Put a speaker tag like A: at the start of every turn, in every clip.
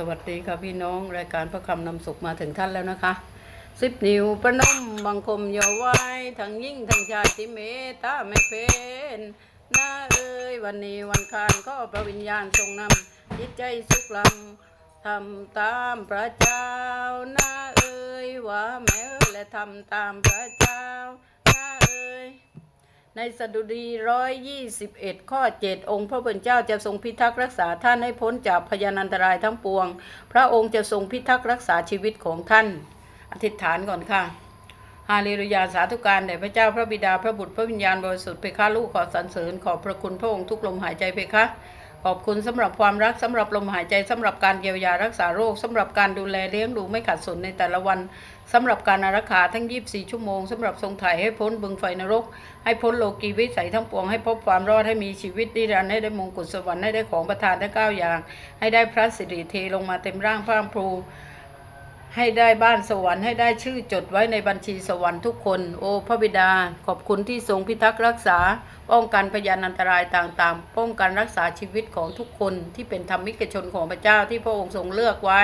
A: สวัสดีค่ะพี่น้องรายการพระคำนำสุขมาถึงท่านแล้วนะคะสิบนิ้วประนมบังคมยาไว้ทั้งยิ่งทั้งชายที่เมตตาไม่เป็นน้าเอ้ยวันนี้วันคานก็พระวิญญาณทรงนำจิตใจสุขลำทำตามพระเจ้าน้าเอ้ยว่าแม้และทำตามพระเจ้าน้าเอ้ย ในสดุดีร้อยยี่สิบเอ็ดข้อเจ็ดองค์พระผู้เป็นเจ้าจะทรงพิทักษ์รักษาท่านให้พ้นจากพยานันตรายทั้งปวง พระองค์จะทรงพิทักษ์รักษาชีวิตของท่าน อธิษฐานก่อนค่ะฮาเลลูยาสาธุการแด่พระเจ้าพระบิดาพระบุตรพระวิญญาณบริสุทธิ์เพคะลูกขอสรรเสริญขอบพระคุณพระองค์ทุกลมหายใจเพคะ ขอบคุณสำหรับความรักสำหรับลมหายใจสำหรับการเยียวยารักษาโรคสำหรับการดูแลเลี้ยงดูไม่ขาดสนในแต่ละวันสำหรับการอารักขาทั้ง 24 ชั่วโมงสำหรับทรงไถ่ให้พ้นบึงไฟนรก ให้พ้นโลกีวิสัยทั้งปวงให้พบความรอดให้มีชีวิตนิรันดร์ให้ได้มงกุฎสวรรค์ให้ได้ของประทานทั้งเก้าอย่าง ให้ได้พระสิริเทลงมาเต็มร่างพระอัมพรู ให้ได้บ้านสวรรค์ให้ได้ชื่อจดไว้ในบัญชีสวรรค์ทุกคน โอ้พระบิดา ขอบคุณที่ทรงพิทักษ์รักษา ป้องกันพยานอันตรายต่างๆ ป้องกันรักษาชีวิตของทุกคนที่เป็นธรรมิกชนของพระเจ้าที่พระองค์ทรงเลือกไว้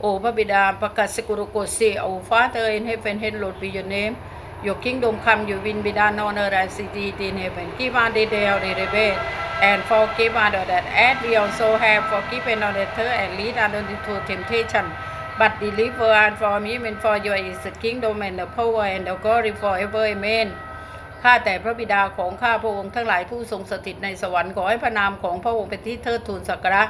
A: โอ้พระบิดาประกาศสกุลโกศีโอ้ฟ้าเตยให้เป็นเฮนโหลดบิยเนมยกกิ้งดมคำอยู่วินบิดานอนเอร์แนซิตีตีเนเป็นกีวานเดเดลเดเรเบ and forgive other that as we also have forgiven our debtor and lead under into temptation but deliver us from evil for your is the kingdom and the power and the glory forever. Amen ข้าแต่พระบิดาของข้าพระองค์ทั้งหลายผู้ทรงสถิตในสวรรค์ขอให้พระนามของพระองค์เป็นที่เทิดทูนสักการะ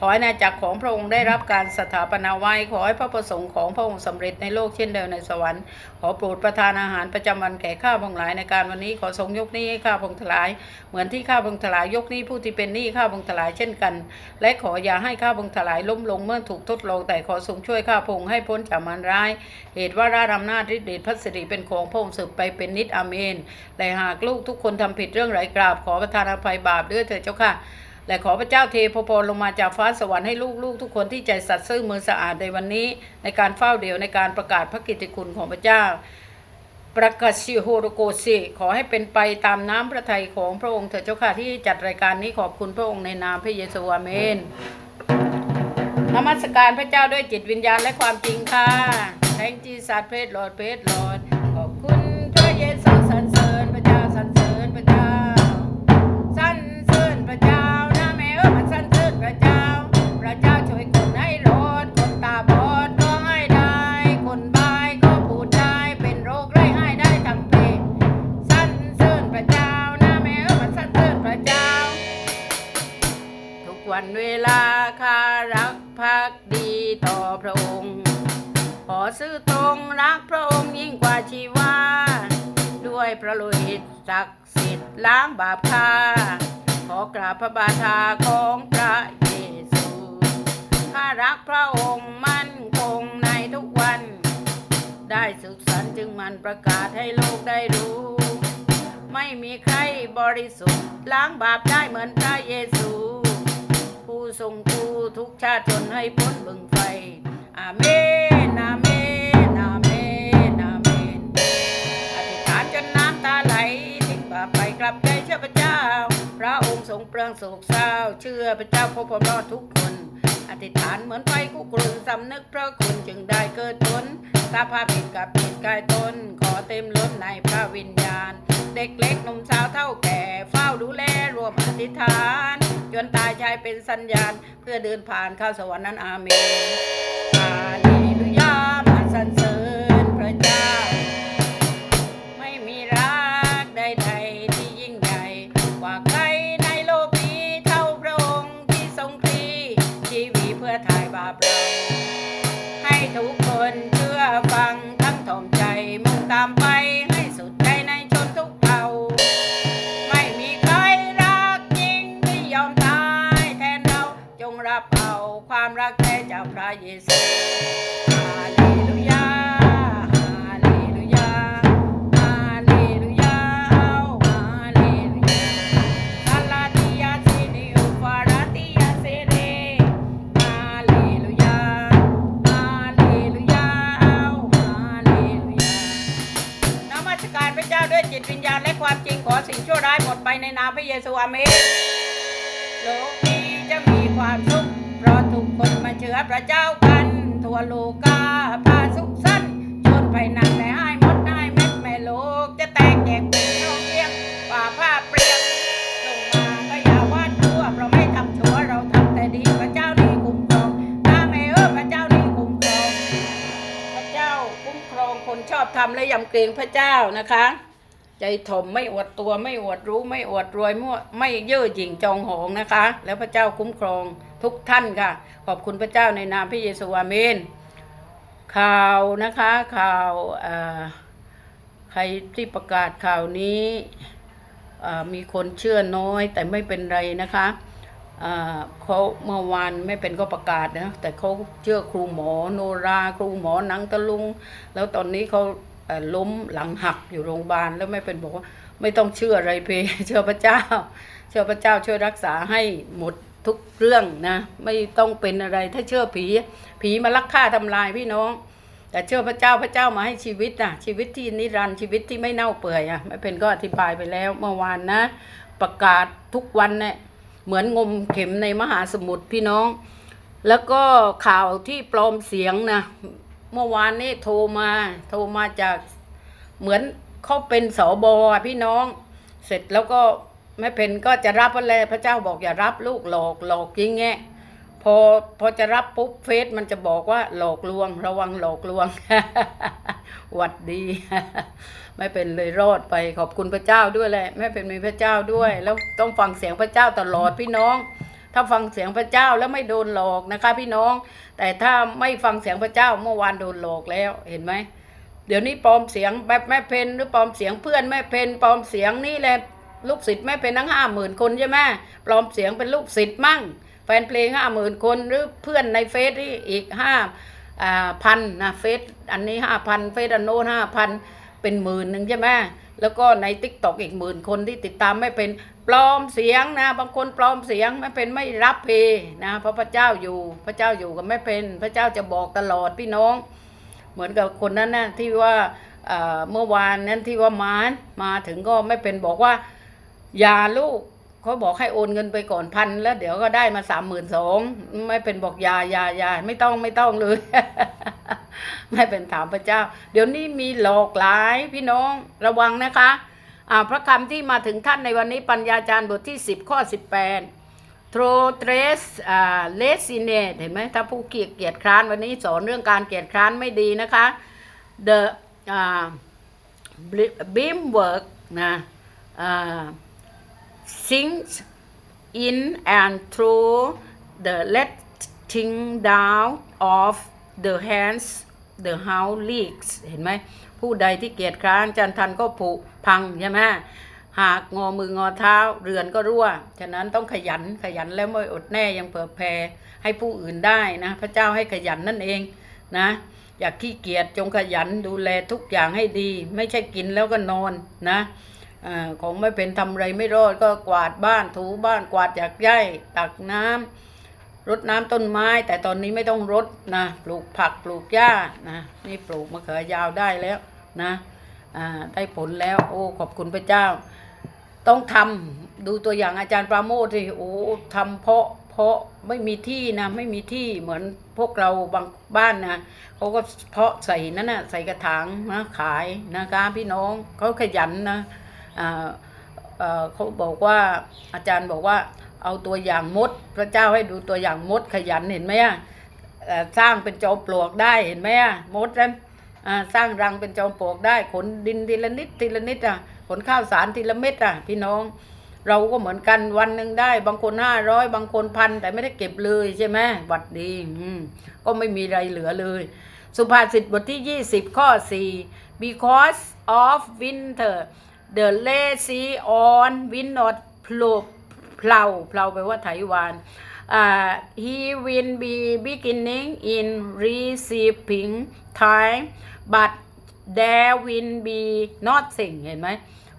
A: ขอให้นาจักรของพระองค์ได้รับการสถาปนาไว้ขอให้พระประสงค์ของพระองค์สำเร็จในโลกเช่นเดียวในสวรรค์ขอโปรดประทานอาหารประจำวันแก่ข้าพงค์หลายในการวันนี้ขอทรงยกนี้ให้ข้าพงค์ทลาย เหมือนที่ข้าพงค์ทลายยกนี้ผู้ที่เป็นหนี้ข้าพงค์ทลายเช่นกัน และขออย่าให้ข้าพงค์ทลายล้มลงเมื่อถูกทดลองแต่ขอทรงช่วยข้าพงค์ให้พ้นจากมารร้าย เหตุว่าราชอำนาจฤทธิ์เดชพระสิริเป็นของพระองค์สืบไปเป็นนิจอเมนและหากลูกทุกคนทำผิดเรื่องไรกราบ ขอประทานอภัยบาปด้วยเถิดเจ้าค่ะ และขอพระเจ้าเทพพรลงมาจากฟ้าสวรรค์ให้ลูกๆทุกคนที่ใจสัตย์ซื่อมือสะอาดในวันนี้ ในการเฝ้าเดี่ยวในการประกาศพระกิตติคุณของพระเจ้าประกาศชิโฮโรโกซิขอให้เป็นไปตามน้ำพระทัยของพระองค์เถิดเจ้าค่ะที่จัดรายการนี้ขอบคุณพระองค์ในนามพระเยซูอาเมนนมัสการพระเจ้าด้วยจิตวิญญาณและความจริงค่ะแทงจีสัตเพศหลอดเพศหลอด ล้างบาปข้าขอกราบพระบาทาของพระเยซูข้ารักพระองค์มั่นคงในทุกวัน ได้ศึกสันต์จึงมันประกาศให้โลกได้รู้ ไม่มีใครบริสุทธิ์ ล้างบาปได้เหมือนพระเยซู ผู้ทรงผู้ทุกชาติชนให้พ้นบึงไฟอาเมนอาเมน ชื่อพระเจ้า พระองค์ทรงเปลืองโศกเศร้า เชื่อพระเจ้าพบความรอดทุกคน อธิษฐานเหมือนไฟคุกรุ่นสำนึกพระคุณจึงได้เกิดผลสภาพผิดกับผิดกายตน ขอเต็มล้นในพระวิญญาณ เด็กเล็กหนุ่มสาวเท่าแก่ เฝ้าดูแลรวมอธิษฐานจนตายชายเป็นสัญญาณ เพื่อเดินผ่านเข้าสวรรค์นั้นอาเมนฮาเลลูยามาสรรเสริ ไปในนามพระเยซูอาเมนโลกนี้จะมีความสุข เพราะทุกคนมาเชื่อพระเจ้ากัน ทั่วโลกาพาสุขสันชนไปนันแหละให้หมดได้เม็ดแม่โลกจะแตกแยกเป็นโลกเรียงป่าผ้าเปรียงลงมาก็อย่าว่าชั่วเราไม่ทำชั่วเราทำแต่ดีพระเจ้านี่คุ้มครองถ้าไม่เออพระเจ้านี่คุ้มครอง พระเจ้าคุ้มครองคนชอบทำและยำเกรงพระเจ้านะคะ ใจถ่มไม่อวดตัวไม่อวดรู้ไม่อวดรวยมั่วไม่เย่อหยิ่งจองหองนะคะ แล้วพระเจ้าคุ้มครองทุกท่านค่ะ ขอบคุณพระเจ้าในนามพระเยซูอาเมน ข่าวนะคะข่าวเอ่อใครที่ประกาศข่าวนี้เอ่อมีคนเชื่อน้อยแต่ไม่เป็นไรนะคะเอ่อเขาเมื่อวานไม่เป็นก็ประกาศนะแต่เขาเชื่อครูหมอโนรา ครูหมอนังตะลุง แล้วตอนนี้เขา ล้มหลังหักอยู่โรงพยาบาลแล้วไม่เป็นบอกว่าไม่ต้องเชื่ออะไรเพเชื่อพระเจ้า เชื่อพระเจ้าช่วยรักษาให้หมดทุกเรื่องนะ ไม่ต้องเป็นอะไรถ้าเชื่อผี ผีมาลักฆ่าทำลายพี่น้อง แต่เชื่อพระเจ้าพระเจ้ามาให้ชีวิตนะชีวิตที่นิรันดร์ชีวิตที่ไม่เน่าเปื่อยอะไม่เป็นก็อธิบายไปแล้วเมื่อวานนะ ประกาศทุกวันเนี่ยเหมือนงมเข็มในมหาสมุทรพี่น้อง แล้วก็ข่าวที่ปลอมเสียงนะ เมื่อวานนี้โทรมา โทรมาจากเหมือนเขาเป็นสอบอะพี่น้อง เสร็จแล้วก็แม่เพนก็จะรับอะไรพระเจ้าบอกอย่ารับลูกหลอกหลอกยิงแงพอพอจะรับปุ๊บเฟซมันจะบอกว่าหลอกลวง ระวังหลอกลวงหวัดดี ไม่เป็นเลยรอดไปขอบคุณพระเจ้าด้วยแหละไม่เป็นมีพระเจ้าด้วย แล้วต้องฟังเสียงพระเจ้าตลอดพี่น้อง ถ้าฟังเสียงพระเจ้าแล้วไม่โดนหลอกนะคะ พี่น้อง แต่ถ้าไม่ฟังเสียงพระเจ้าเมื่อวานโดนหลอกแล้วเห็นไหมเดี๋ยวนี้ปลอมเสียงแบบแม่เพนหรือปลอมเสียงเพื่อนแม่เพนปลอมเสียงนี่แหละลูกศิษย์แม่เพนทั้งห้าหมื่นคนใช่ไหมปลอมเสียงเป็นลูกศิษย์มั่ง แฟนเพลงห้าหมื่นคนหรือเพื่อนในเฟซที่อีกห้าพันนะเฟซอันนี้ห้าพันเฟซอันโน้นห้าพันเป็นหมื่นหนึ่งใช่ไหมแล้วก็ในติ๊กต็อกอีกหมื่นคนที่ติดตามไม่เป็น ปลอมเสียงนะ บางคนปลอมเสียงไม่เป็นไม่รับเพนะเพราะพระเจ้าอยู่ พระเจ้าอยู่กับไม่เป็น พระเจ้าจะบอกตลอดพี่น้อง เหมือนกับคนนั้นนะที่ว่าเมื่อวานนั้นที่ว่ามามาถึงก็ไม่เป็นบอกว่าอย่าลูกเขาบอกให้โอนเงินไปก่อนพันแล้วเดี๋ยวก็ได้มาสามหมื่นสองไม่เป็นบอกยายายาไม่ต้องไม่ต้องเลย ไม่เป็นถามพระเจ้า เดี๋ยวนี้มีหลอกหลายพี่น้องระวังนะคะ พระคำที่มาถึงท่านในวันนี้ปัญญาจารย์บทที่ 10 ข้อ 18โทรเทรสอ่าเลสิเนตเห็นไหมถ้าผู้เกียจเกียจคร้านวันนี้สอนเรื่องการเกียจคร้านไม่ดีนะคะ the อ่า beam work นะอ่า sinks in and through the letting down of the hands the house leaks เห็นไหมผู้ใดที่เกียจคร้านจันทันก็ผุ พังใช่ไหมหากงอมืองอเท้าเรือนก็รั่ว ฉะนั้นต้องขยันขยันแล้วไม่อดแน่ยังเผื่อแผ่ให้ผู้อื่นได้นะพระเจ้าให้ขยันนั่นเองนะ อย่าขี้เกียจจงขยันดูแลทุกอย่างให้ดี ไม่ใช่กินแล้วก็นอนนะอของไม่เป็นทำไรไม่รอดก็กวาดบ้านถูบ้านกวาดจากไย่ตักน้ำรดน้ำต้นไม้ แต่ตอนนี้ไม่ต้องรดนะปลูกผักปลูกหญ้านะนี่ปลูกมะเขือยาวได้แล้วนะ ได้ผลแล้ว โอ้ขอบคุณพระเจ้า ต้องทำดูตัวอย่างอาจารย์ปราโมทสิโอ้ทำเพาะเพาะไม่มีที่นะ ไม่มีที่เหมือนพวกเราบางบ้านนะเขาก็เพาะใส่นั่นนะใส่กระถางนะขายนะคะพี่น้องเขาขยันนะเขาบอกว่าอาจารย์บอกว่าเอาตัวอย่างมด พระเจ้าให้ดูตัวอย่างมดขยันเห็นไหมอะสร้างเป็นจอมปลวกได้เห็นไหมอะมดนั้น สร้างรังเป็นจอมปลวกได้ ขนดินทีละนิดทีละนิดอะขนข้าวสารทีละเม็ดอะพี่น้อง เราก็เหมือนกันวันหนึ่งได้ บางคนห้าร้อยบางคนพันแต่ไม่ได้เก็บเลยใช่ไหมหวัดดีก็ไม่มีอะไรเหลือเลย สุภาษิตบทที่20ข้อ4 because of winter the lazy on will not plow เพลาเพลาแปลว่าไถวานอ่า he will be beginning in receiving time but there will be nothing เห็นไหม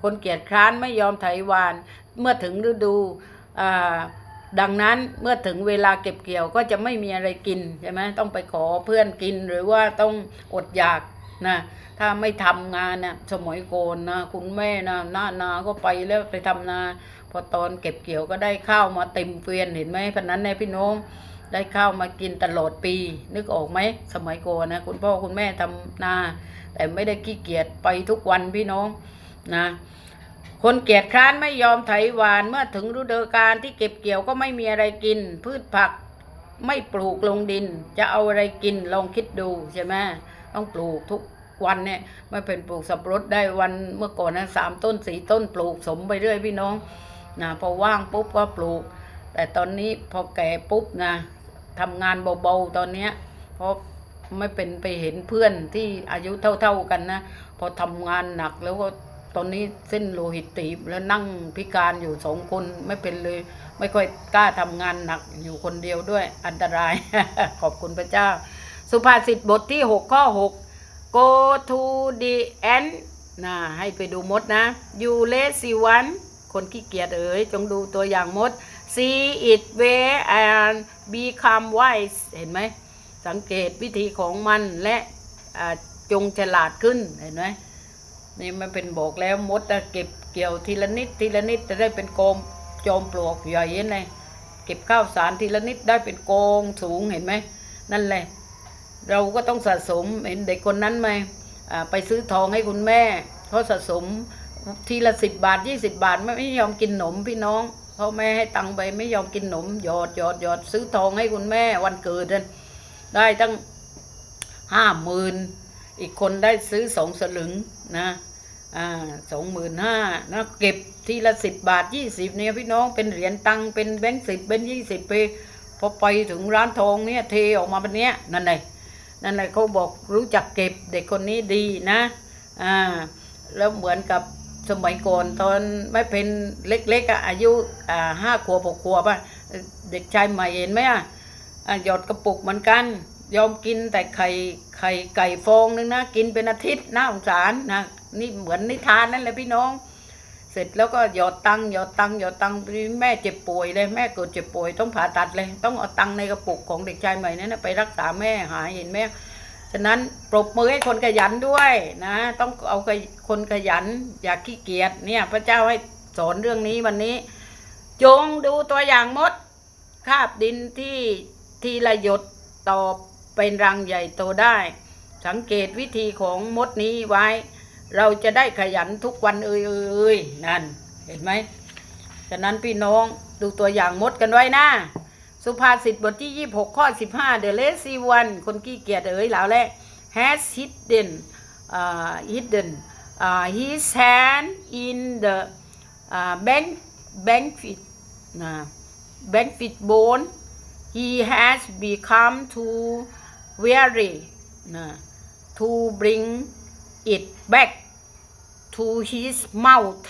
A: คนเกียจคร้านไม่ยอมไถวาน เมื่อถึงฤดูดังนั้นเมื่อถึงเวลาเก็บเกี่ยวก็จะไม่มีอะไรกินใช่ไหมต้องไปขอเพื่อนกินหรือว่าต้องอดอยากนะถ้าไม่ทำงานนะสมัยโกนนะคุณแม่นะหน้านาก็ไปแล้วไปทำนา พอตอนเก็บเกี่ยวก็ได้ข้าวมาเต็มเกวียนเห็นไหมพนันในพี่น้อง ได้ข้าวมากินตลอดปี นึกออกไหมสมัยก่อนนะคุณพ่อคุณแม่ทำนา แต่ไม่ได้ขี้เกียจไปทุกวันพี่น้องนะคนเกียจคร้านไม่ยอมไถหวานเมื่อถึงฤดูกาลที่เก็บเกี่ยวก็ไม่มีอะไรกิน พืชผักไม่ปลูกลงดิน จะเอาอะไรกินลองคิดดูใช่ไหมต้องปลูกทุกวันเนี่ยไม่เป็นปลูกสับปะรดได้วันเมื่อก่อนนะสามต้นสี่ต้นปลูกสมไปเรื่อยพี่น้องนะพอว่างปุ๊บก็ปลูก แต่ตอนนี้พอแก่ปุ๊บนะ ทำงานเบาๆตอนเนี้ยเพราะไม่เป็นไปเห็นเพื่อนที่อายุเท่าๆกันนะ พอทำงานหนักแล้วก็ตอนนี้เส้นโลหิตตีบแล้วนั่งพิการอยู่สองคนไม่เป็นเลย ไม่ค่อยกล้าทำงานหนักอยู่คนเดียวด้วยอันตราย ขอบคุณพระเจ้า สุภาษิตบทที่ 6 ข้อ 6 go to the end นะให้ไปดูมดนะ you lazy one คนขี้เกียจเอ๋ยจงดูตัวอย่างมด see it way and become wise เห็นไหม สังเกตวิธีของมันและจงฉลาดขึ้น เห็นไหมนี่มันเป็นบอกแล้วมดอะเก็บเกี่ยวทีละนิดทีละนิดจะได้เป็นกองจอมปลวกใหญ่ยังไงเก็บข้าวสารทีละนิดได้เป็นกองสูงเห็นไหม นั่นแหละ เราก็ต้องสะสมเห็นเด็กคนนั้นไหมไปซื้อทองให้คุณแม่เขาสะสมทีละสิบบาทยี่สิบาทไม่ไม่ยอมกินหนมพี่น้อง พ่อแม่ให้ตังค์ไปไม่ยอมกินหนมหยอดหยอดหยอดซื้อทองให้คุณแม่วันเกิดนั่นได้ตั้งห้าหมื่นอีกคนได้ซื้อสองสลึงนะอ่าสองหมื่นห้านะเก็บทีละสิบบาทยี่สิบเนี่ยพี่น้องเป็นเหรียญตังค์เป็นแบงค์สิบเป็นยี่สิบไปพอไปถึงร้านทองเนี่ยเทออกมาเป็นเนี้ยนั่นเลยนั่นแหละเขาบอกรู้จักเก็บเด็กคนนี้ดีนะอ่าแล้วเหมือนกับ สมัยก่อนตอนไม่เป็นเล็กๆอะอายุอ่าห้าขวบหกขวบอะเด็กชายใหม่เห็นไหมอะหยอดกระปุกเหมือนกัน ยอมกินแต่ไข่ไข่ไก่ฟองนึงนะ กินเป็นอาทิตย์น่าสงสารนะนี่เหมือนนิทานนั่นแหละพี่น้อง เสร็จแล้วก็หยอดตังหยอดตังหยอดตังแม่เจ็บป่วยเลยแม่เกิดเจ็บป่วยต้องผ่าตัดเลย ต้องเอาตังในกระปุกของเด็กชายใหม่นั้นไปรักษาแม่หายเห็นไหม ฉะนั้นปรบมือให้คนขยันด้วยนะ ต้องเอาคนขยันอย่าขี้เกียจเนี่ย พระเจ้าให้สอนเรื่องนี้วันนี้ จงดูตัวอย่างมด คาบดินที่ทีละหยดต่อเป็นรังใหญ่โตได้ สังเกตวิธีของมดนี้ไว้ เราจะได้ขยันทุกวันเอ่ยเอ่ยเอ่ยนั่น เห็นไหมฉะนั้นพี่น้องดูตัวอย่างมดกันไว้นะ สุภาษิตบทที่ 26 ข้อ 15 The lazy one คนขี้เกียจเอ๋ยแล้วแล has hidden uh, hidden uh, his hand in the uh, bank benefit นะ benefit bone he has become too weary นะ to bring it back to his mouth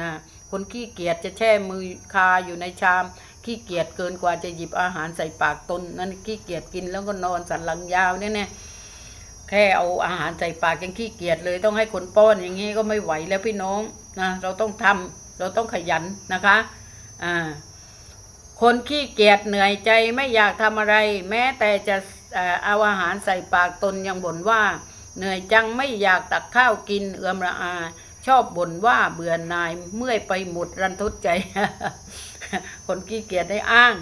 A: นะคนขี้เกียจจะแช่มือคาอยู่ในชาม ขี้เกียจเกินกว่าจะหยิบอาหารใส่ปากตนนั่นขี้เกียจกินแล้วก็นอนสันหลังยาวเนี่ยเนี่ยแค่เอาอาหารใส่ปากยังขี้เกียจเลย ต้องให้คนป้อนอย่างงี้ก็ไม่ไหวแล้วพี่น้องนะเราต้องทำเราต้องขยันนะคะอ่าคนขี้เกียจเหนื่อยใจไม่อยากทำอะไร แม้แต่จะเอ่อเอาอาหารใส่ปากตนยังบ่นว่า เหนื่อยจังไม่อยากตักข้าวกินเอือมระอา ชอบบ่นว่าเบื่อหน่ายเมื่อยไปหมดรันทดใจ คนขี้เกียจได้อ้าง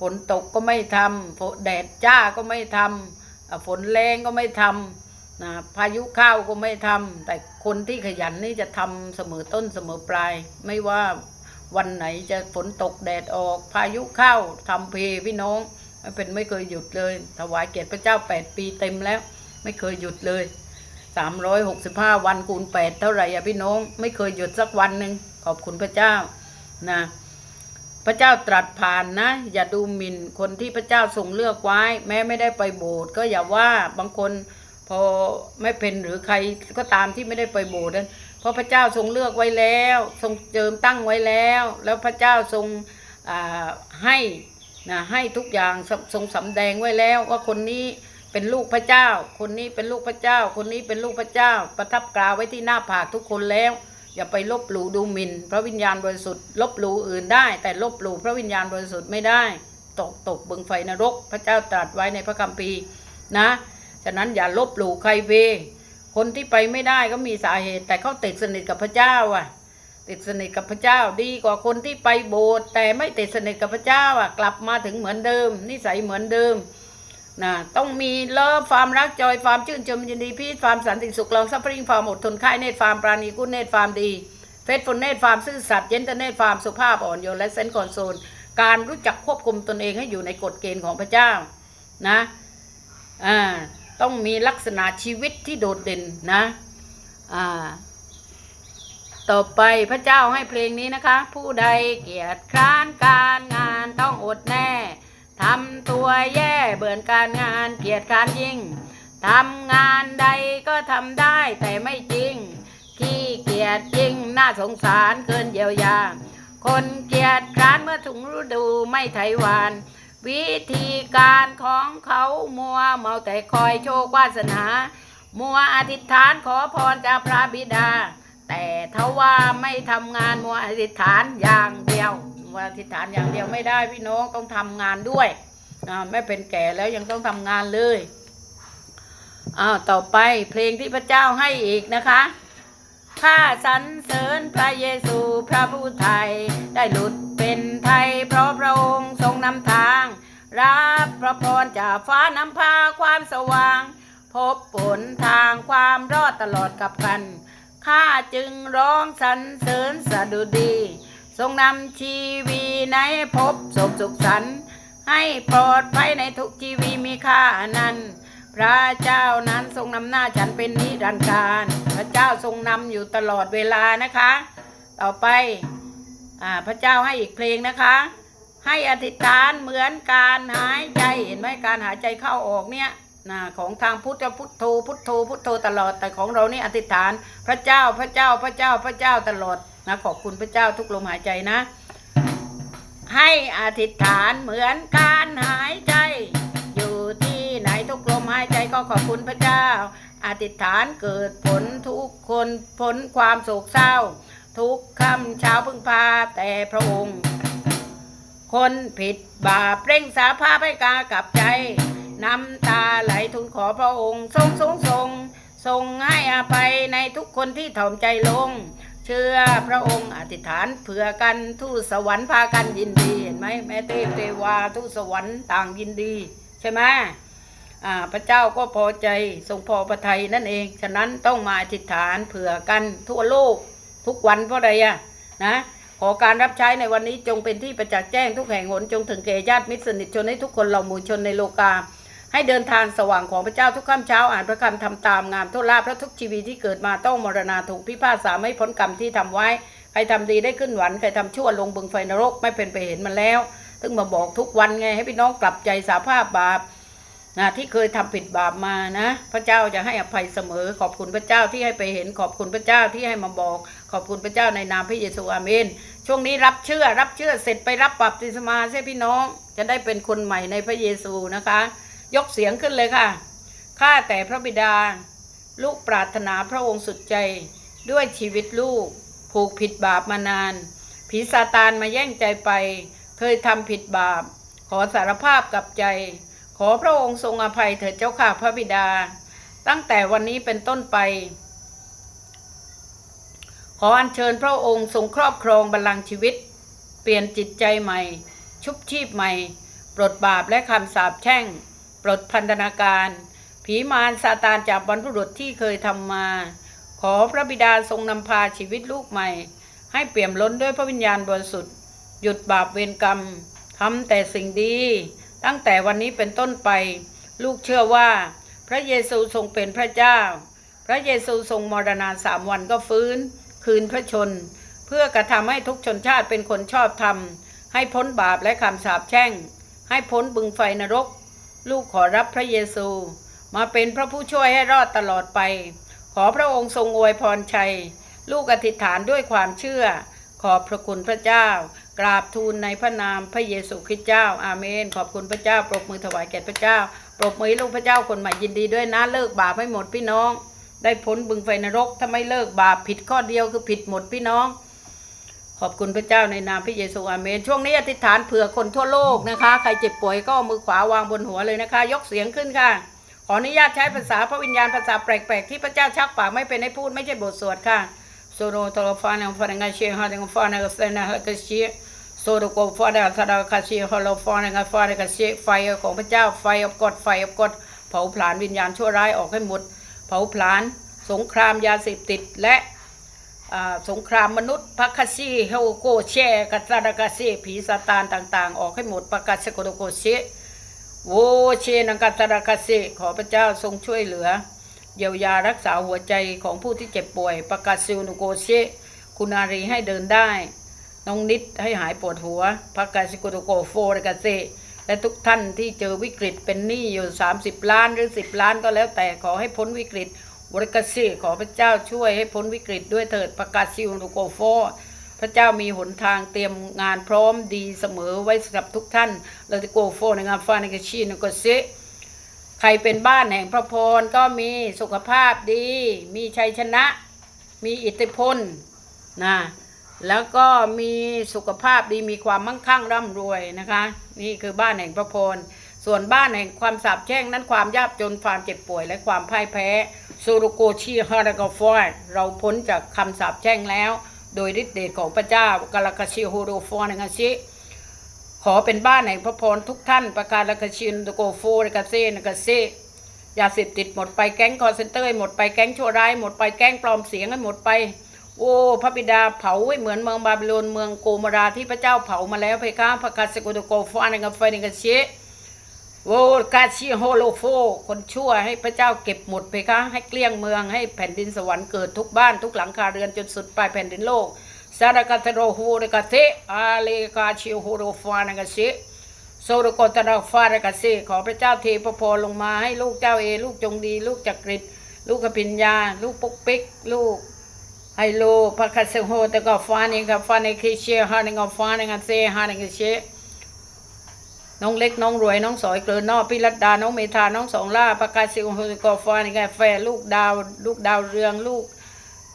A: ฝนตกก็ไม่ทำฝนแดดจ้าก็ไม่ทำฝนแรงก็ไม่ทำนะพายุเข้าก็ไม่ทำแต่คนที่ขยันนี่จะทำเสมอต้นเสมอปลาย ไม่ว่าวันไหนจะฝนตกแดดออก พายุเข้าทำเพพี่น้องไม่เป็นไม่เคยหยุดเลย ถวายเกียรติพระเจ้าแปดปีเต็มแล้ว ไม่เคยหยุดเลยสามร้อยหกสิบห้าวันคูณแปดเท่าไหร่อะพี่น้อง ไม่เคยหยุดสักวันหนึ่งขอบคุณพระเจ้านะ พระเจ้าตรัสผ่านนะ อย่าดูหมิ่นคนที่พระเจ้าทรงเลือกไว้ แม้ไม่ได้ไปโบสถ์ก็อย่าว่าบางคนพอไม่เป็นหรือใครก็ตามที่ไม่ได้ไปโบสถ์นั้นเพราะพระเจ้าทรงเลือกไว้แล้ว ทรงเจิมตั้งไว้แล้ว แล้วพระเจ้าทรงอ่าให้นะให้ทุกอย่างทรงทรงสำแดงไว้แล้ว ว่าคนนี้เป็นลูกพระเจ้า คนนี้เป็นลูกพระเจ้า คนนี้เป็นลูกพระเจ้า ประทับกล่าวไว้ที่หน้าผากทุกคนแล้ว อย่าไปลบหลู่ดูหมิ่นพระวิญญาณบริสุทธิ์ลบหลู่อื่นได้ แต่ลบหลู่พระวิญญาณบริสุทธิ์ไม่ได้ ตกตกบึงไฟนรก พระเจ้าตรัสไว้ในพระคัมภีร์นะฉะนั้นอย่าลบหลู่ใครเวคนที่ไปไม่ได้ก็มีสาเหตุ แต่เขาติดสนิทกับพระเจ้าอะ ติดสนิทกับพระเจ้าดีกว่าคนที่ไปโบสถ์แต่ไม่ติดสนิทกับพระเจ้าอะ กลับมาถึงเหมือนเดิม นิสัยเหมือนเดิม นะต้องมีเลิฟความรักจอยความชื่นชมยินดีพีชความสันติสุขลองซัพพริงความอดทนค่ายเนตรความปราณีกุณเนตรความดีเฟซฟนเนตรความซื่อสัตย์เยนเตอร์เนตรความสุภาพอ่อนโยนและเซนคอนโซลการรู้จักควบคุมตนเองให้อยู่ในกฎเกณฑ์ของพระเจ้านะอ่าต้องมีลักษณะชีวิตที่โดดเด่นนะอ่าต่อไปพระเจ้าให้เพลงนี้นะคะ ผู้ใดเกียจคร้านการงานต้องอดแน่ ทำตัวแย่เบื่อการงานเกียจคร้านยิ่งทำงานใดก็ทำได้แต่ไม่จริง ขี้เกียจยิ่งน่าสงสารเกินเยียวยา คนเกียจคร้านเมื่อถึงฤดูไม่ไถหวาน วิธีการของเขามัวเมาแต่คอยโชควาสนา มัวอธิษฐานขอพรจากพระบิดา แต่ถ้าว่าไม่ทำงานมัวอธิษฐานอย่างเดียวมัวอธิษฐานอย่างเดียวไม่ได้พี่น้องต้องทำงานด้วยไม่เป็นแก่แล้วยังต้องทำงานเลยอ้าวต่อไปเพลงที่พระเจ้าให้อีกนะคะข้าสรรเสริญพระเยซูพระผู้ไทย ได้หลุดเป็นไทย เพราะพระองค์ทรงนำทาง รับพระพรจากฟ้านำพาความสว่าง พบผลทางความรอดตลอดกับกัน ข้าจึงร้องสรรเสริญสดุดี ทรงนำชีวีในพบสมสุขสันต์ให้ปลอดภัยในทุกชีวีมีค่านั้นพระเจ้านั้นทรงนำหน้าฉันเป็นนิรันดร์การ พระเจ้าทรงนำอยู่ตลอดเวลานะคะ ต่อไปอ่าพระเจ้าให้อีกเพลงนะคะ ให้อธิษฐานเหมือนการหายใจเห็นไหมการหายใจเข้าออกเนี่ย นะของทางพุทธพุทโธพุทโธพุทโธตลอด แต่ของเรานี่อธิษฐานพระเจ้าพระเจ้าพระเจ้าพระเจ้าตลอดนะขอบคุณพระเจ้าทุกลมหายใจนะ ให้อธิษฐานเหมือนการหายใจ อยู่ที่ไหนทุกลมหายใจก็ขอบคุณพระเจ้า อธิษฐานเกิดผลทุกคนพ้นความโศกเศร้า ทุกคำเช้าพึ่งพาแต่พระองค์ คนผิดบาปเร่งสาภาพให้กากับใจ น้ำตาไหลทูลขอพระองค์ทรงทรงทรงทรงให้อภัยในทุกคนที่ถ่อมใจลง เชื่อพระองค์อธิษฐานเผื่อกันทูตสวรรค์พากันยินดีเห็นไหมแม่เทพเทวาทูตสวรรค์ต่างยินดี ใช่ไหมพระเจ้าก็พอใจทรงพอพระทัยนั่นเอง ฉะนั้นต้องมาอธิษฐานเผื่อกันทั่วโลกทุกวันเพราะอะไรอะนะขอการรับใช้ในวันนี้จงเป็นที่ประจักษ์แจ้งทุกแห่งหนจงถึงแก่ญาติมิตรสนิทชนให้ทุกคนเหล่ามู่ชนในโลกา ให้เดินทางสว่างของพระเจ้าทุกค่ำเช้าอ่านพระคำทำตามงามทุลาเพราะทุกชีวิตที่เกิดมาต้องมรณาถูกพิพากษาไม่พ้นกรรมที่ทำไว้ ใครทำดีได้ขึ้นหวันใครทำชั่วลงบึงไฟนรกไม่เป็นไปเห็นมันแล้วถึงมาบอกทุกวันไงให้พี่น้องกลับใจสาภาพบาปนะที่เคยทำผิดบาปมานะ พระเจ้าจะให้อภัยเสมอ ขอบคุณพระเจ้าที่ให้ไปเห็นขอบคุณพระเจ้าที่ให้มาบอก ขอบคุณพระเจ้าในนามพระเยซูอาเมน ช่วงนี้รับเชื่อรับเชื่อเสร็จไปรับบัพติศมาใช่พี่น้อง จะได้เป็นคนใหม่ในพระเยซูนะคะ ยกเสียงขึ้นเลยค่ะ ข้าแต่พระบิดา ลูกปรารถนาพระองค์สุดใจ ด้วยชีวิตลูก ผูกผิดบาปมานาน ผีซาตานมาแย่งใจไป เคยทำผิดบาป ขอสารภาพกับใจ ขอพระองค์ทรงอภัยเถิดเจ้าข้าพระบิดา ตั้งแต่วันนี้เป็นต้นไป ขออัญเชิญพระองค์ทรงครอบครองบัลลังก์ชีวิต เปลี่ยนจิตใจใหม่ ชุบชีพใหม่ ปลดบาปและคำสาปแช่ง ปลดพันธนาการ ผีมารซาตานจากบรรพุรุษที่เคยทำมา ขอพระบิดาทรงนำพาชีวิตลูกใหม่ ให้เปี่ยมล้นด้วยพระวิญญาณบริสุทธิ์หยุดบาปเวรกรรมทำแต่สิ่งดี ตั้งแต่วันนี้เป็นต้นไป ลูกเชื่อว่า พระเยซูทรงเป็นพระเจ้า พระเยซูทรงมรณาสามวันก็ฟื้น คืนพระชน เพื่อกระทำให้ทุกชนชาติเป็นคนชอบธรรม ให้พ้นบาปและคำสาปแช่ง ให้พ้นบึงไฟนรก ลูกขอรับพระเยซู มาเป็นพระผู้ช่วยให้รอดตลอดไป ขอพระองค์ทรงอวยพรชัย ลูกอธิษฐานด้วยความเชื่อ ขอบพระคุณพระเจ้า กราบทูลในพระนามพระเยซูคริสต์เจ้า อาเมน ขอบคุณพระเจ้า ปรบมือถวายแก่พระเจ้า ปรบมือลูกพระเจ้าคนใหม่ยินดีด้วยนะ เลิกบาปให้หมดพี่น้อง ได้พ้นบึงไฟนรกถ้าไม่เลิกบาปผิดข้อเดียวคือผิดหมดพี่น้อง อบคุณพระเจ้าในนามพระเยซูอาเมน ช่วงนี้อธิษฐานเผื่อคนทั่วโลกนะคะ ใครเจ็บป่วยก็เอามือขวาวางบนหัวเลยนะคะ ยกเสียงขึ้นค่ะ ขออนุญาตใช้ภาษาพระวิญญาณภาษาแปลกๆที่พระเจ้าชักปากไม่เป็นให้พูดไม่ใช่บทสวดค่ะ Soro tolo fana fana nga shi ha nga fana ga sena ha ka shi Soro ko fana ทาราคาชีฮอลฟอนงฟานกาชีไฟของพระเจ้าไฟอบกดไฟอบกดเผาผลาญวิญญาณชั่วร้ายออกให้หมด เผาผลาญสงครามยาเสพติดและ สงครามมนุษย์พักคาซีเฮโอโกเชกัตารากาเซผีซาตานต่าง ๆ ออกให้หมดประกาศสกโดโกเชโวเชนังกัตารากาเซขอพระเจ้าทรงช่วยเหลือ เยียวยารักษาหัวใจของผู้ที่เจ็บป่วย ประกาศซิลนุโกเชคุณอารีให้เดินได้ น้องนิดให้หายปวดหัวประกาซิกุโตโกโฟรกาเซและทุกท่านที่เจอวิกฤตเป็นหนี้อยู่ 30 ล้านหรือ 10 ล้านก็แล้วแต่ขอให้พ้นวิกฤต วรกาเซขอพระเจ้าช่วยให้พ้นวิกฤตด้วยเถิดประกาศซิลนุโกโฟพระเจ้ามีหนทางเตรียมงานพร้อมดีเสมอไว้สำหรับทุกท่านเราจะโกโฟในงานฟาในกชีนกเซใครเป็นบ้านแห่งพระพรก็มีสุขภาพดี มีชัยชนะ มีอิทธิพลนะแล้วก็มีสุขภาพดีมีความมั่งคั่งร่ำรวยนะคะ นี่คือบ้านแห่งพระพรส่วนบ้านแห่งความสาปแช่งนั้นความยากจนความเจ็บป่วยและความพ่ายแพ้ ซูรุโกชีฮารากฟอยเราพ้นจากคำสาปแช่งแล้ว โดยฤทธิ์เดชของพระเจ้ากาลากาชิโฮโรฟอนังชิขอเป็นบ้านแห่งพระพรทุกท่านประการละกชินตโกโฟรกาเซนกาเซยาเสพติดหมดไปแก๊งคอร์เซนเตอร์หมดไปแก๊งชั่วร้ายหมดไปแก๊งปลอมเสียงให้หมดไป โอ้พระบิดาเผาให้เหมือนเมืองบาบิโลนเมืองโกมราที่พระเจ้าเผามาแล้วเพคะพระกาสกุตโกฟาในกาไฟในกาเช โอ้กาชิโฮโลโฟ คนชั่วให้พระเจ้าเก็บหมดเพคะให้เกลี้ยงเมืองให้แผ่นดินสวรรค์เกิดทุกบ้านทุกหลังคาเรือนจนสุดปลายแผ่นดินโลกสารกัตโรโฮเรกาเทอาเลกาชิโฮโรฟานกาเชโซโรโกตราฟารกาเซขอพระเจ้าเทพพรลงมาให้ลูกเจ้าเอ ลูกจงดี ลูกจักริดลูกกปิญญา ลูกปุกปิกลูกไฮโลพระคาเซโฮตะกอฟานิกัฟานิเคเชฮานิกอฟานิกาเซฮานิกเช น้องเล็กน้องรวยน้องสอยเกลือนอพิรัตดา น้องเมธา น้องสองล่าพระคาเซโฮตะกอฟานิกาแฟลูกดาวลูกดาวเรืองลูก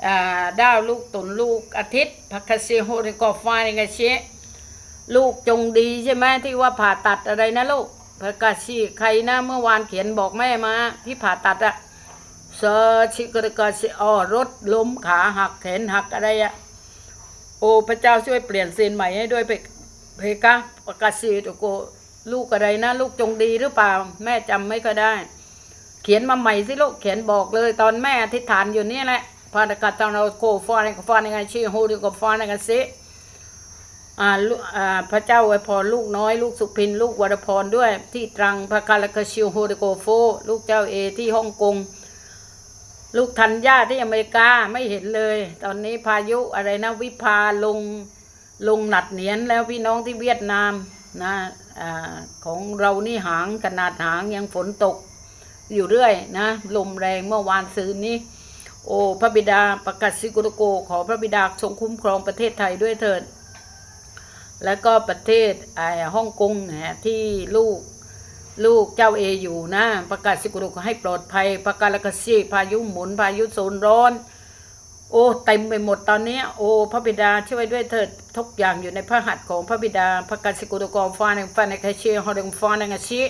A: อ่าดาวลูกตุนลูกอาทิตย์พระคาเซโฮตะกอฟานิกาเชลูกจงดีใช่ไหมที่ว่าผ่าตัดอะไรนะลูกประกาศชีใครนะเมื่อวานเขียนบอกแม่มาที่ผ่าตัดอะเซชิกรกาชีอ๋อรถล้มขาหักแขนหักอะไรอะโอ้พระเจ้าช่วยเปลี่ยนเซนใหม่ให้ด้วยเพเพกะประกาศชีตวโก ลูกอะไรนะลูกจงดีหรือเปล่า แม่จำไม่ค่อยได้ เขียนมาใหม่สิลูกเขียนบอกเลย ตอนแม่อธิษฐานอยู่นี่แหละพาดกาตาเราโคฟานกฟานงาชีโฮดิกฟานงาเซอ่าลูกอ่าพระเจ้าไวยพรลูกน้อยลูกสุพิน ลูกวรพรด้วย ที่ตรังพระกาลกชิวโฮเดโกโฟ ลูกเจ้าเอที่ฮ่องกงลูกธัญญาที่อเมริกาไม่เห็นเลย ตอนนี้พายุอะไรนะวิภาลงลงหนัดเหนียนแล้วพี่น้องที่เวียดนาม นะอ่าของเรานี่หางขนาดหางยังฝนตก อยู่เรื่อยนะลมแรงเมื่อวานซืนนี้ โอ้พระบิดาประกาศสิกุโตโก ขอพระบิดาทรงคุ้มครองประเทศไทยด้วยเถิด แล้วก็ประเทศไอ้ฮ่องกงเนี่ยที่ลูกลูกเจ้าเออยู่นะ ประกาศสิกุรุกให้ปลอดภัย ประกาศละกสีพายุหมุนพายุโซนร้อน โอ้เต็มไปหมดตอนนี้โอ้พระบิดาช่วยด้วยเถิดทุกอย่างอยู่ในพระหัตถ์ของพระบิดาประกาสกุรุกฟาในฟาในคาเชียฮอดงฟาในกาชิ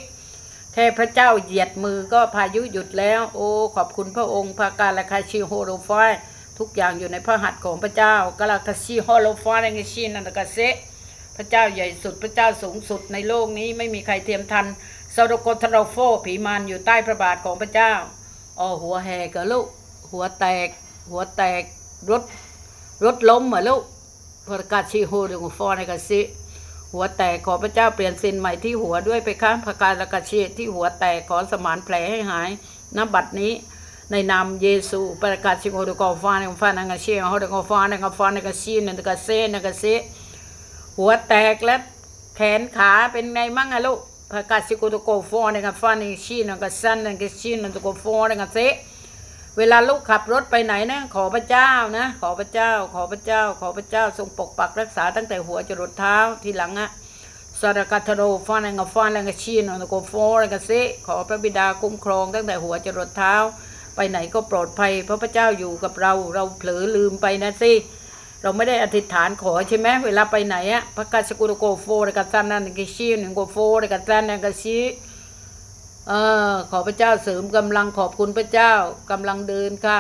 A: แค่พระเจ้าเหยียดมือก็พายุหยุดแล้ว โอ้ขอบคุณพระองค์พระกาลคาชิโฮโรฟายทุกอย่างอยู่ในพระหัตถ์ของพระเจ้ากาลคาชิโฮโรฟาในกาชินันตกาเซพระเจ้าใหญ่สุดพระเจ้าสูงสุดในโลกนี้ไม่มีใครเทียมทันซาโดโกทาราโฟผีมารอยู่ใต้พระบาทของพระเจ้าอ๋อหัวแหกเหรอลูกหัวแตก หัวแตกรถรถล้มเหรอลูกประกาศชีโฮดงฟอในกสิหัวแตกขอพระเจ้าเปลี่ยนสินใหม่ที่หัวด้วยไปข้างประกาศละกชีที่หัวแตกขอสมานแผลให้หายณบัดนี้ในนามเยซูประกาศชิโฮดกอฟาในฟานังกเชียฮอดกอฟาในกฟาในกชีนันตกเซนันกเซหัวแตกและแขนขาเป็นไงมั่งอะลูกพระกาศิกุตโกฟอในกับฟันในชีนกับซันในกับชีนในกับฟอในกับเซ เวลาลูกขับรถไปไหนนะ ขอพระเจ้านะ ขอพระเจ้า ขอพระเจ้า ขอพระเจ้าทรงปกปักรักษาตั้งแต่หัวจรดเท้าทีหลังอะสารกัตโรฟานในกับฟันในกับชีนในกับฟอในกับเซขอพระบิดาคุ้มครองตั้งแต่หัวจรดเท้า ไปไหนก็ปลอดภัย เพราะพระเจ้าอยู่กับเราเราเผลอลืมไปนะสิเราไม่ได้อธิษฐานขอใช่ไหมเวลาไปไหนอะพระกาสกุลโกโฟรกัสันนันกิชินโกโฟรกัสันนันกิชิ เออ ขอพระเจ้าเสริมกำลังขอบคุณพระเจ้ากำลังเดินค่ะ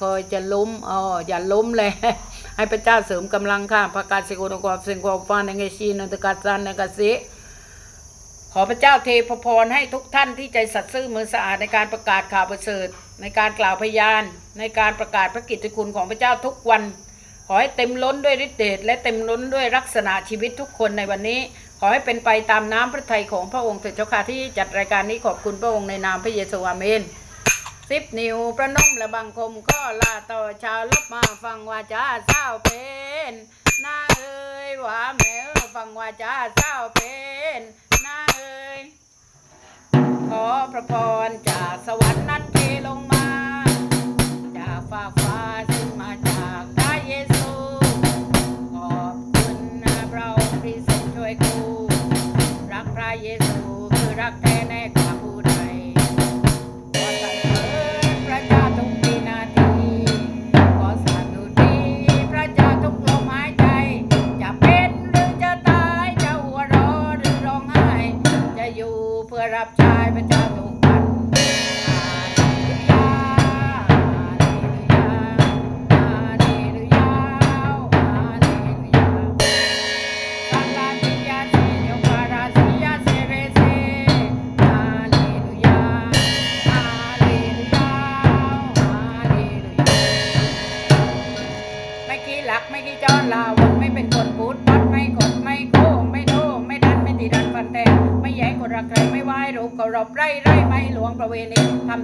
A: คอยจะล้มอ๋ออย่าล้มเลยให้พระเจ้าเสริมกำลังค่ะประกาศสิโกนกอบเซงกอบฟานในเงชีนันตกัสซันในกสิขอพระเจ้าเทพพรให้ทุกท่านที่ใจสัตย์ซื่อมือสะอาดในการประกาศข่าวประเสริฐในการกล่าวพยาน ในการประกาศพระกิตติคุณของพระเจ้าทุกวัน ขอให้เต็มล้นด้วยฤทธิ์เดชและเต็มล้นด้วยลักษณะชีวิตทุกคนในวันนี้ ขอให้เป็นไปตามน้ำพระทัยของพระองค์เถิดเจ้าค่ะที่จัดรายการนี้ขอบคุณพระองค์ในนามพระเยซูอาเมนสิบนิ้วประนมและบังคมก็ลาต่อชาวลบมาฟังว่าจ้าเศร้าเป็นน้าเอ้ยว่าแม่ฟังว่าจ้าเศร้าเป็นน้าเอ้ยขอพระพรจากสวรรค์นั้นเทลงมา จากฟ้าฟ้าซึ่งมาจากพระเยซู เยซูคือรักแท้แน่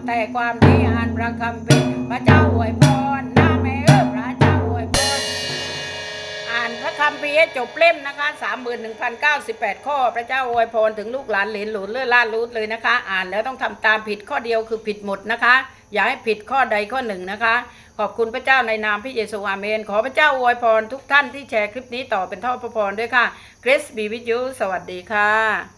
A: แต่ความดีอ่านพระคำเป็นพระเจ้าอวยพรหน้าแม่เออพระเจ้าอวยพรอ่านพระคัมภีร์ให้จบเล่มนะคะสามหมื่นหนึ่งพันเก้าสิบแปดข้อพระเจ้าอวยพรถึงลูกหลานเหลนหลุนเลื่อนล่านรูดเลยนะคะ อ่านแล้วต้องทำตามผิดข้อเดียวคือผิดหมดนะคะ อย่าให้ผิดข้อใดข้อหนึ่งนะคะ ขอบคุณพระเจ้าในนามพระเยซูอาเมน ขอพระเจ้าอวยพรทุกท่านที่แชร์คลิปนี้ต่อเป็นท่อพระพรด้วยค่ะเกรซบีวิจูสวัสดีค่ะ